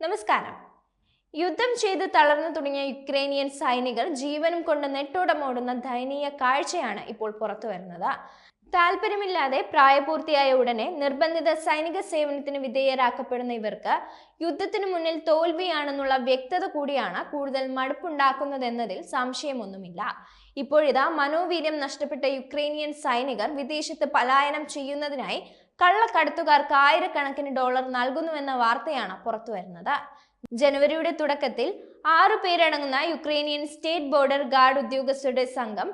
നമസ്കാരം. യുദ്ധം ചെയ്ത് തളർന്നു തുടങ്ങിയ യുക്രൈനിയൻ സൈനികർ ജീവനും കൊണ്ട് നെട്ടോടമോടുന്ന ദയനീയ കാഴ്ചയാണ് ഇപ്പോൾ പുറത്തു വരുന്നത്. താല്പര്യമില്ലാതെ പ്രായപൂർത്തിയായ ഉടനെ നിർബന്ധിത സൈനിക സേവനത്തിന് വിധേയരാക്കപ്പെടുന്ന ഇവർക്ക് യുദ്ധത്തിന് മുന്നിൽ തോൽവിയാണെന്നുള്ള വ്യക്തത കൂടിയാണ് കൂടുതൽ മടുപ്പുണ്ടാക്കുന്നതെന്നതിൽ സംശയമൊന്നുമില്ല. ഇപ്പോഴിതാ മനോവീര്യം നഷ്ടപ്പെട്ട യുക്രൈനിയൻ സൈനികർ വിദേശത്ത് പലായനം ചെയ്യുന്നതിനായി കള്ളക്കടത്തുകാർക്ക് ആയിരക്കണക്കിന് ഡോളർ നൽകുന്നുവെന്ന വാർത്തയാണ് പുറത്തുവരുന്നത്. ജനുവരിയുടെ തുടക്കത്തിൽ ആറു പേരടങ്ങുന്ന യുക്രൈനിയൻ സ്റ്റേറ്റ് ബോർഡർ ഗാർഡ് ഉദ്യോഗസ്ഥരുടെ സംഘം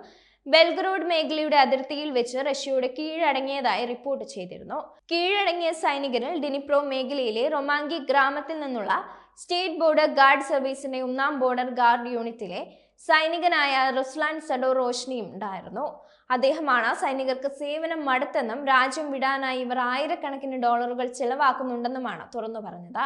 ബെൽഗ്രോഡ് മേഖലയുടെ അതിർത്തിയിൽ വെച്ച് റഷ്യയുടെ കീഴടങ്ങിയതായി റിപ്പോർട്ട് ചെയ്തിരുന്നു. കീഴടങ്ങിയ സൈനികരിൽ ഡിനിപ്രോ മേഖലയിലെ റൊമാങ്കി ഗ്രാമത്തിൽ നിന്നുള്ള സ്റ്റേറ്റ് ബോർഡർ ഗാർഡ് സർവീസിന്റെ ഒന്നാം ബോർഡർ ഗാർഡ് യൂണിറ്റിലെ സൈനികനായ റുസ്ലാൻ സഡോ റോഷ്നിയും ഉണ്ടായിരുന്നു. അദ്ദേഹമാണ് സൈനികർക്ക് സേവനം മടുത്തെന്നും രാജ്യം വിടാനായി ഇവർ ആയിരക്കണക്കിന് ഡോളറുകൾ ചെലവാക്കുന്നുണ്ടെന്നുമാണ് തുറന്നു പറഞ്ഞത്.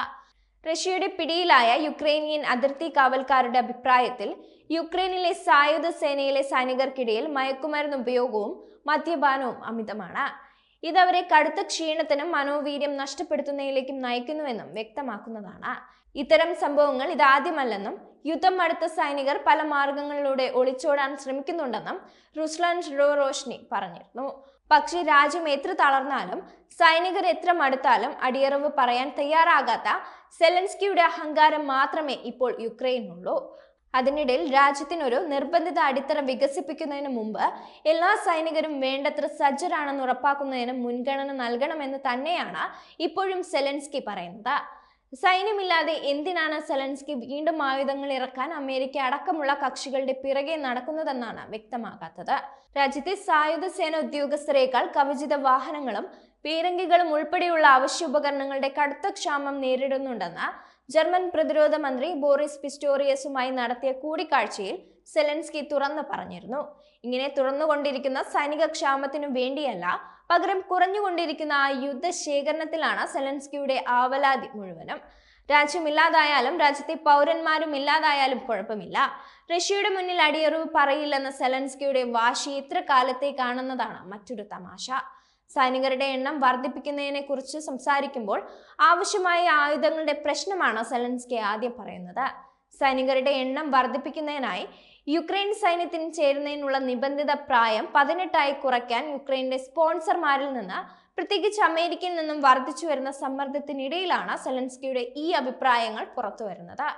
റഷ്യയുടെ പിടിയിലായ യുക്രൈനിയൻ അതിർത്തി കാവൽക്കാരുടെ അഭിപ്രായത്തിൽ യുക്രൈനിലെ സായുധ സേനയിലെ സൈനികർക്കിടയിൽ മയക്കുമരുന്ന് ഉപയോഗവും മദ്യപാനവും അമിതമാണ്. ഇതവരെ കടുത്ത ക്ഷീണത്തിനും മനോവീര്യം നഷ്ടപ്പെടുത്തുന്നതിലേക്കും നയിക്കുന്നുവെന്നും വ്യക്തമാക്കുന്നതാണ്. ഇത്തരം സംഭവങ്ങൾ ഇതാദ്യമല്ലെന്നും യുദ്ധം അടുത്ത സൈനികർ പല മാർഗങ്ങളിലൂടെ ഒളിച്ചോടാൻ ശ്രമിക്കുന്നുണ്ടെന്നും റുസ്ലാൻ റോഷ്നി പറഞ്ഞിരുന്നു. പക്ഷേ രാജ്യം എത്ര തളർന്നാലും സൈനികർ എത്ര മടുത്താലും അടിയറവ് പറയാൻ തയ്യാറാകാത്ത സെലൻസ്കിയുടെ അഹങ്കാരം മാത്രമേ ഇപ്പോൾ യുക്രൈനുള്ളൂ അതിനിടയിൽ രാജ്യത്തിനൊരു നിർബന്ധിത അടിത്തറ വികസിപ്പിക്കുന്നതിന് മുമ്പ് എല്ലാ സൈനികരും വേണ്ടത്ര സജ്ജരാണെന്ന് ഉറപ്പാക്കുന്നതിന് മുൻഗണന നൽകണമെന്ന് തന്നെയാണ് ഇപ്പോഴും സെലൻസ്കി പറയുന്നത്. സൈന്യമില്ലാതെ എന്തിനാണ് സെലൻസ്കി വീണ്ടും ആയുധങ്ങൾ ഇറക്കാൻ അമേരിക്ക അടക്കമുള്ള കക്ഷികളുടെ പിറകെ നടക്കുന്നതെന്നാണ് വ്യക്തമാകാത്തത്. രാജ്യത്തെ സായുധ സേന ഉദ്യോഗസ്ഥരെക്കാൾ കവചിത വാഹനങ്ങളും പീരങ്കികളും ഉൾപ്പെടെയുള്ള അവശ്യ ഉപകരണങ്ങളുടെ കടുത്ത ക്ഷാമം നേരിടുന്നുണ്ടെന്ന് ജർമ്മൻ പ്രതിരോധ മന്ത്രി ബോറിസ് പിസ്റ്റോറിയസുമായി നടത്തിയ കൂടിക്കാഴ്ചയിൽ സെലൻസ്കി തുറന്നു പറഞ്ഞിരുന്നു. ഇങ്ങനെ തുറന്നുകൊണ്ടിരിക്കുന്ന സൈനിക ക്ഷാമത്തിനു വേണ്ടിയല്ല പകരം കുറഞ്ഞുകൊണ്ടിരിക്കുന്ന ആ യുദ്ധശേഖരണത്തിലാണ് സെലൻസ്കിയുടെ ആവലാതി മുഴുവനും. രാജ്യമില്ലാതായാലും രാജ്യത്തെ പൗരന്മാരും ഇല്ലാതായാലും കുഴപ്പമില്ല. റഷ്യയുടെ മുന്നിൽ അടിയറവ് പറയില്ലെന്ന സെലൻസ്കിയുടെ വാശി ഇത്ര കാലത്തേക്കാണെന്നതാണ് മറ്റൊരു തമാശ. സൈനികരുടെ എണ്ണം വർദ്ധിപ്പിക്കുന്നതിനെ കുറിച്ച് സംസാരിക്കുമ്പോൾ ആവശ്യമായ ആയുധങ്ങളുടെ പ്രശ്നമാണ് സെലൻസ്കി ആദ്യം പറയുന്നത്. സൈനികരുടെ എണ്ണം വർദ്ധിപ്പിക്കുന്നതിനായി യുക്രൈൻ സൈന്യത്തിന് ചേരുന്നതിനുള്ള നിബന്ധിത പ്രായം പതിനെട്ടായി കുറയ്ക്കാൻ യുക്രൈന്റെ സ്പോൺസർമാരിൽ നിന്ന് പ്രത്യേകിച്ച് അമേരിക്കയിൽ നിന്നും വർദ്ധിച്ചു വരുന്ന സമ്മർദ്ദത്തിനിടയിലാണ് സെലൻസ്കിയുടെ ഈ അഭിപ്രായങ്ങൾ പുറത്തു വരുന്നത്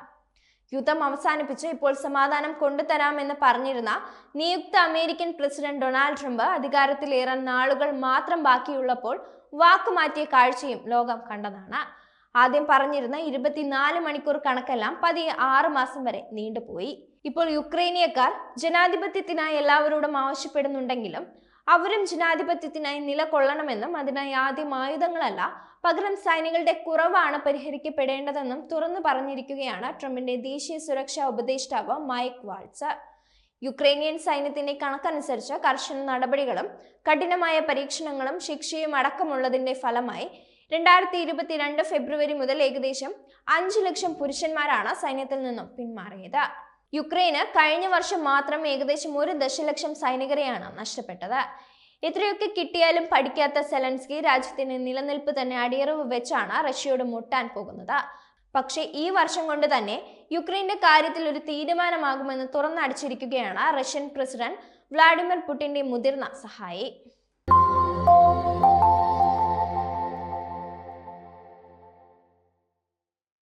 യുദ്ധം അവസാനിപ്പിച്ച്. ഇപ്പോൾ സമാധാനം കൊണ്ടുതരാമെന്ന് പറഞ്ഞിരുന്ന നിയുക്ത അമേരിക്കൻ പ്രസിഡന്റ് ഡൊണാൾഡ് ട്രംപ് അധികാരത്തിലേറാൻ നാളുകൾ മാത്രം ബാക്കിയുള്ളപ്പോൾ വാക്കുമാറ്റിയ കാഴ്ചയും ലോകം കണ്ടതാണ്. ആദ്യം പറഞ്ഞിരുന്ന ഇരുപത്തിനാല് മണിക്കൂർ കണക്കെല്ലാം പതിയെ ആറ് മാസം വരെ നീണ്ടുപോയി. ഇപ്പോൾ യുക്രൈനിയക്കാർ ജനാധിപത്യത്തിനായി എല്ലാവരോടും ആവശ്യപ്പെടുന്നുണ്ടെങ്കിലും അവരും ജനാധിപത്യത്തിനായി നിലകൊള്ളണമെന്നും അതിനായി ആദ്യം ആയുധങ്ങളല്ല പകരം സൈനികളുടെ കുറവാണ് പരിഹരിക്കപ്പെടേണ്ടതെന്നും തുറന്നു പറഞ്ഞിരിക്കുകയാണ് ട്രംപിന്റെ ദേശീയ സുരക്ഷാ ഉപദേഷ്ടാവ് മൈക്ക് വാൾസർ യുക്രൈനിയൻ സൈന്യത്തിന്റെ കണക്കനുസരിച്ച് കർശന നടപടികളും കഠിനമായ പരീക്ഷണങ്ങളും ശിക്ഷയും അടക്കമുള്ളതിന്റെ ഫലമായി രണ്ടായിരത്തി ഇരുപത്തിരണ്ട് ഫെബ്രുവരി മുതൽ ഏകദേശം അഞ്ചു ലക്ഷം പുരുഷന്മാരാണ് സൈന്യത്തിൽ നിന്നും പിന്മാറിയത്. യുക്രൈന് കഴിഞ്ഞ വർഷം മാത്രം ഏകദേശം ഒരു ദശലക്ഷം സൈനികരെയാണ് നഷ്ടപ്പെട്ടത്. ഇത്രയൊക്കെ കിട്ടിയാലും പഠിക്കാത്ത സെലൻസ്കി രാജ്യത്തിന്റെ നിലനിൽപ്പ് തന്നെ അടിയറവ് വെച്ചാണ് റഷ്യയോട് മുട്ടാൻ പോകുന്നത്. പക്ഷേ ഈ വർഷം കൊണ്ട് തന്നെ യുക്രൈന്റെ കാര്യത്തിൽ ഒരു തീരുമാനമാകുമെന്ന് തുറന്നടിച്ചിരിക്കുകയാണ് റഷ്യൻ പ്രസിഡന്റ് വ്ളാഡിമിർ പുടിന്റെ മുതിർന്ന സഹായി.